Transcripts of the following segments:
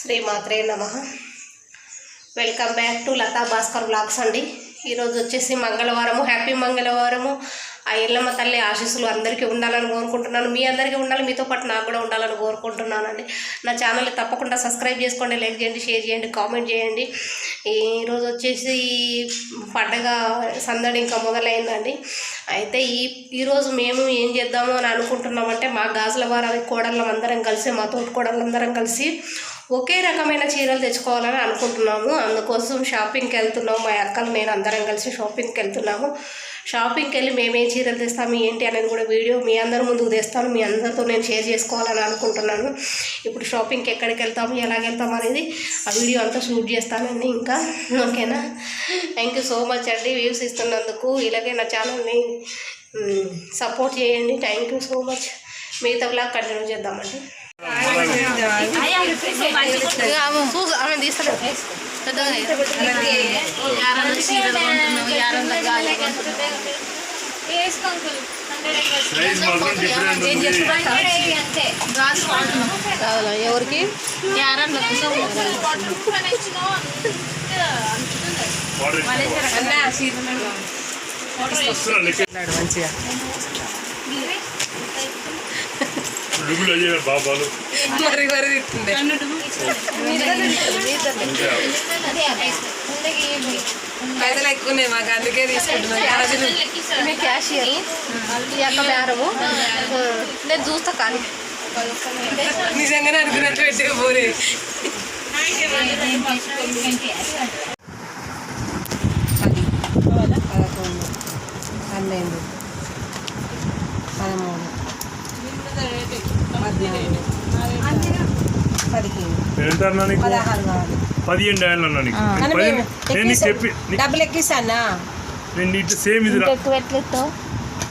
శ్రీ మాత్రే నమ. Welcome back to Latha Bhaskar blogs అండి. ఈరోజు వచ్చేసి మంగళవారము హ్యాపీ మంగళవారము. ఆ ఎల్లమ్మ తల్లి ఆశీస్సులు అందరికీ ఉండాలని కోరుకుంటున్నాను. మీ అందరికీ ఉండాలి మీతో పాటు నాకు కూడా ఉండాలని కోరుకుంటున్నానండి. నా ఛానల్ని తప్పకుండా సబ్స్క్రైబ్ చేసుకోండి లైక్ చేయండి షేర్ చేయండి కామెంట్ చేయండి. ఈరోజు వచ్చేసి పండగ సందడి ఇంకా మొదలైందండి. అయితే ఈ ఈరోజు మేము ఏం చేద్దాము అని అనుకుంటున్నామంటే మా గాజుల వారి కోడళ్ళం అందరం కలిసి మా తోటి కోడళ్ళందరం కలిసి ఒకే రకమైన చీరలు తెచ్చుకోవాలని అనుకుంటున్నాము. అందుకోసం షాపింగ్కి వెళ్తున్నాము. మా అక్కలు నేను అందరం కలిసి షాపింగ్కి వెళ్తున్నాము. షాపింగ్కి వెళ్ళి మేమేం చీరలు తెస్తాము ఏంటి అనేది కూడా వీడియో మీ అందరి ముందుకు తెస్తాను మీ అందరితో నేను షేర్ చేసుకోవాలని అనుకుంటున్నాను. ఇప్పుడు షాపింగ్కి ఎక్కడికి వెళ్తాము ఎలాగ వెళ్తాము అనేది ఆ వీడియో అంతా షూట్ చేస్తానండి ఇంకా. ఓకేనా? థ్యాంక్ యూ సో మచ్ అండి వ్యూస్ ఇస్తున్నందుకు. ఇలాగే నా ఛానల్ని సపోర్ట్ చేయండి. Thank you so much. మిగతా బ్లాగ్ కంటిన్యూ చేద్దామండి. చూసి ఆమె పెద్దగా మాత్రం డిఫరెంట్ ఉంది. కావాలా? ఎవరికి? లెక్క మంచిగా. డుగులు అయ్యే బాబాలు. మరి మరి తిట్టుండే. పైసలు ఎక్కువ ఉన్నాయి మాకు అందుకే తీసుకుంటున్నాం గాజులు మీ క్యాషియర్ ఈ అక్క బేరము నేను చూస్తా కానీ నిజంగానే అనుకున్నట్టు పెట్టి పోరే పది పదకొండు పన్నెండు పదమూడు పద్నాలుగు పదిహేను. ఎంత అన్నా నీకు? నేను నీకు చెప్పి డబ్బులు ఎక్కిస్తానా? నేను నీకు సేమ్ ఇది రా-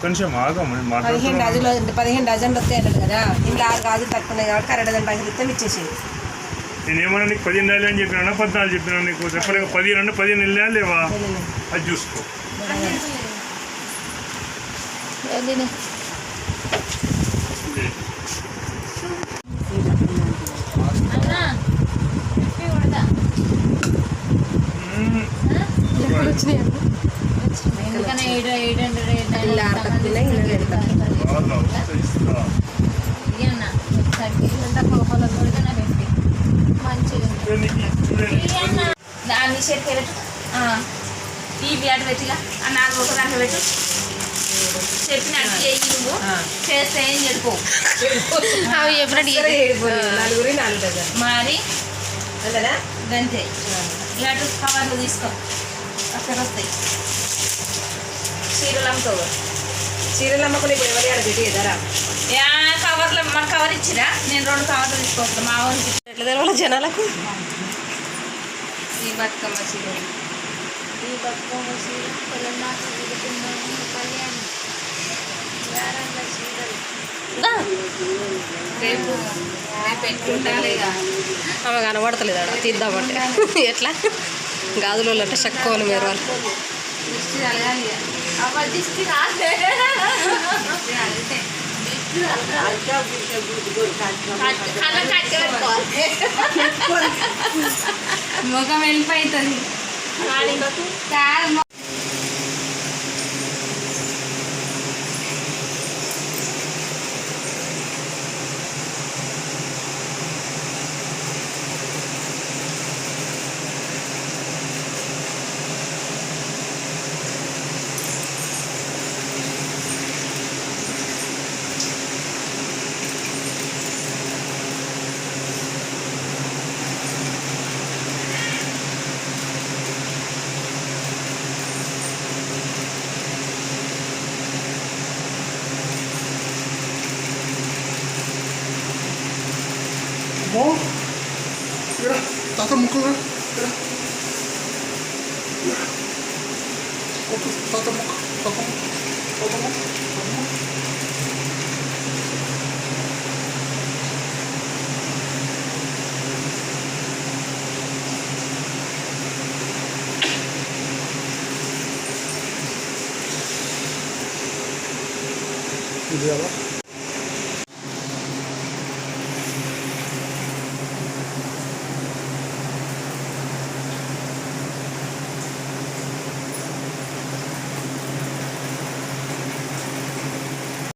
కొంచెం నేను పదిహేను డజన్లు పదిహేను డజన్లు వస్తాయి అన్నాడు కదా. ఇంట్లో ఆరు గాజులు తక్కువ ఉన్నాయి కాబట్టి అర డజన్ పైసలు ఇస్తే ఇచ్చేసి నేను ఏమన్నా నీకు పదిహేను ఏళ్ళు అని చెప్పినా పద్నాలుగు చెప్పినా నీకు? చెప్పలేక పదిహేను అంటే పదిహేను వెళ్ళా లేవా? అది చూసుకో మ్మ్. నీకు చూడండి. దాన్ని చేతి పెట్టు. టీవీ అటు పెట్టిగా. ఆ నాలుగు ఒక దాంట్లో పెట్టు. చెప్పినట్టు చెయ్యి నువ్వు. చేస్తే ఏం అవి మరి? గంతే. ఇలాంటి కవర్లు తీసుకో. అక్కడ వస్తాయి చీరలు అమ్ముతావు చీరలు అమ్మకుండా ఇప్పుడు ఎవరి ఆడ పెట్టి ధర యా కవర్లు మన కవర్ ఇచ్చిరా నేను రెండు కవర్లు తీసుకోవట్లేదు మా ఊరికి ఎట్లా తెలవాలి జనాలకు ఈ బతుకమ్మ చీరలు ఈ బతుకమ్మ కళ్యాణం చీరలు పెట్టుకుంటాలేగా ఆమె కనబడతలేదు ఆడ తీద్దామంటే ఎట్లా గాజులు అంటే చక్కువ మీరు వాళ్ళు. దిష్టి తలగాలి Oh, ya, tata mukul lah. Ya, ya. Oh, tata mukul, tata mukul, tata mukul, tata mukul. Ini apa?